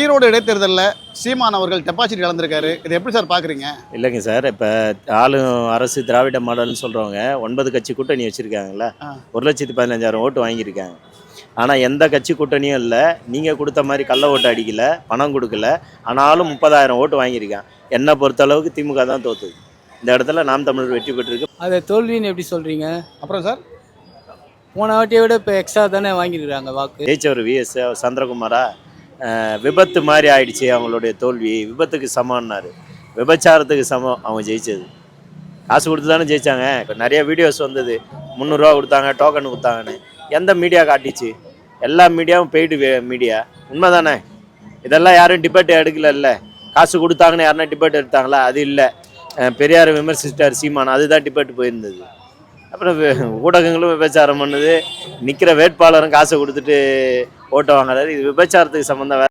ஈரோடு இடைத்தேர்தலில் சீமான் அவர்கள் டெபாசிட் இழந்திருக்காரு. இதை எப்படி சார் பார்க்குறீங்க இல்லைங்க சார் இப்போ ஆளும் அரசு திராவிட மாடல்னு சொல்கிறவங்க ஒன்பது கட்சி கூட்டணி வச்சுருக்காங்களா. ஒரு லட்சத்து பதினஞ்சாயிரம் ஓட்டு வாங்கியிருக்காங்க. ஆனால் எந்த கட்சி கூட்டணியும் இல்லை. நீங்கள் கொடுத்த மாதிரி கள்ள ஓட்டு அடிக்கல பணம் கொடுக்கல ஆனாலும் முப்பதாயிரம் ஓட்டு வாங்கியிருக்கான் என்னை பொறுத்தளவுக்கு திமுக தான் தோத்துது. இந்த இடத்துல நாம் தமிழர் வெற்றி பெற்றிருக்கு. அதை தோல்வின்னு எப்படி சொல்கிறீங்க அப்புறம் சார்? போன வாட்டியை விட இப்போ எக்ஸ்ட்ரா தானே வாங்கியிருக்காங்க வாக்கு. ஜெயிச்சவர் விஎஸ் சந்திரகுமாரா? விபத்து மாதிரி ஆயிடுச்சு அவங்களுடைய தோல்வி. விபத்துக்கு சமம்னாரு. விபச்சாரத்துக்கு சமம். அவங்க ஜெயிச்சது. காசு கொடுத்து தானே ஜெயிச்சாங்க. இப்போ நிறைய வீடியோஸ் வந்தது. முந்நூறுரூவா கொடுத்தாங்க டோக்கன் கொடுத்தாங்கன்னு. எந்த மீடியா காட்டிச்சு? எல்லா மீடியாவும் பெய்டு மீடியா உண்மை தானே இதெல்லாம் யாரும் டிபேட் எடுக்கலல்ல. காசு கொடுத்தாங்கன்னு யாருன்னா டிபேட் எடுத்தாங்களா? அது இல்லை. பெரியார் விமர்சிச்சிட்டார் சீமான். அதுதான் டிபேட் போயிருந்தது. அப்புறம் ஊடகங்களும் விபச்சாரம் பண்ணுது. நிற்கிற வேட்பாளரும் காசை கொடுத்துட்டு ஓட்டு வாங்குறாரு இது விபச்சாரத்துக்கு சம்மந்தம் வேற